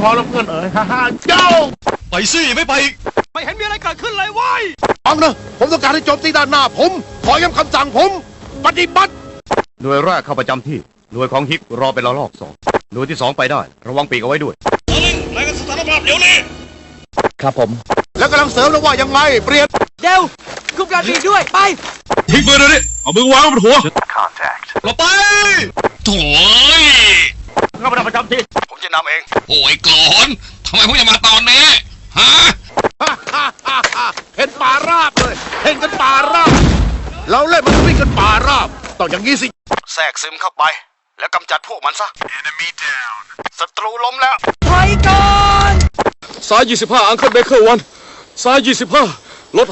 พอแล้วเพื่อนเอ๋ยฮ่าฮ่าเจ้าไปสิไม่ไป ไม่เห็นมีอะไรเกิดขึ้นเลยเว้ยฟังนะผมต้องการให้โจมตีด้านหน้าผม ขอย้ำคำสั่งผม ปฏิบัติ หน่วยแรกเข้าประจำที่ หน่วยของฮิกรอเป็นระลอกสองหน่วยที่สองไปได้ ระวังปีกเอาไว้ด้วยรายงานสถานภาพเดี๋ยวนี้ ครับผม แล้วกำลังเสริมแล้วว่ายังไงเปลี่ยนเดี๋ยวคุมการบินด้วยไป ทิ้งมือเดี๋ยวนี้เอามือวางบนหัวเราไปโถ่ยเข้าประจำที่ผม จะนำเอง โอ้ยกลอนทำไมพวกจะมาตอนนี้ ฮะฮ่าฮ่าฮ่าฮ่าเห็นป่าราบเลย เห็นกันป่าราบ เราเล่นมันวิ่งกันป่าราบต้องอย่างนี้สิ แทรกซึมเข้าไป แล้วกำจัดพวกมันซะศัตรูล้มแล้ว ถอยก่อนซ้าย 25 อังเคิลเบเกอร์วันซ้าย 25 ลด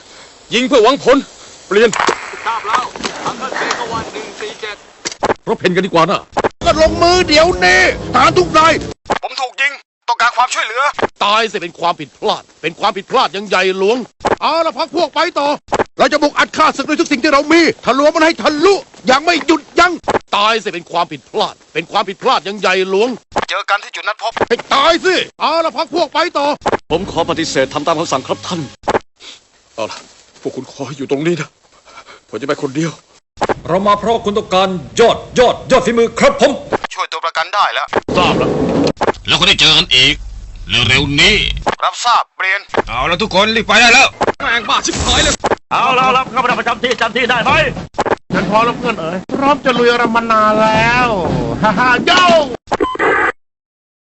50 ยิงเพื่อหวังผล เปลี่ยนทราบแล้วอังเคิลเบกวันหนึ่งสี่เจ็ดรบเพนกันดีกว่านะ ก็ลงมือเดี๋ยวนี้ทหารทุกนายผมถูกยิง ต้องการความช่วยเหลือ ตายสิเป็นความผิดพลาด เป็นความผิดพลาดอยังใหญ่หลวง เอาละพักพวกไปต่อ เราจะบุกอัดฆ่าศึกด้วยทุกสิ่งที่เรามีทะลวงมันให้ทะลุอย่างไม่หยุดยัง้งตายสิเป็นความผิดพลาด เป็นความผิดพลาดอยังใหญ่หลวง เจอกันที่จุดนัดพบให้ตายสิเอาละพักพวกไปต่อ ผมขอปฏิเสธทำตามคำสั่งครับท่าน เอาล่ะพวกคุณขออยู่ตรงนี้นะ ผมจะไปคนเดียว เรามาเพราะคุณต้องการยอดยอดยอดฝีมือครับผม ช่วยตัวประกันได้แล้ว ทราบแล้ว แล้วก็ได้เจอกันอีกเร็วๆนี้ รับทราบเปลี่ยน เอาแล้วทุกคนรีบไปได้แล้วแม่งบ้าชิบหายเลย เอาแล้วรับเข้าประจำที่จำที่ได้ไหมฉันพอแล้วเพื่อนเอ๋ยพร้อมจะลุยรำมานานแล้ว ฮ่าฮ่าเจ้า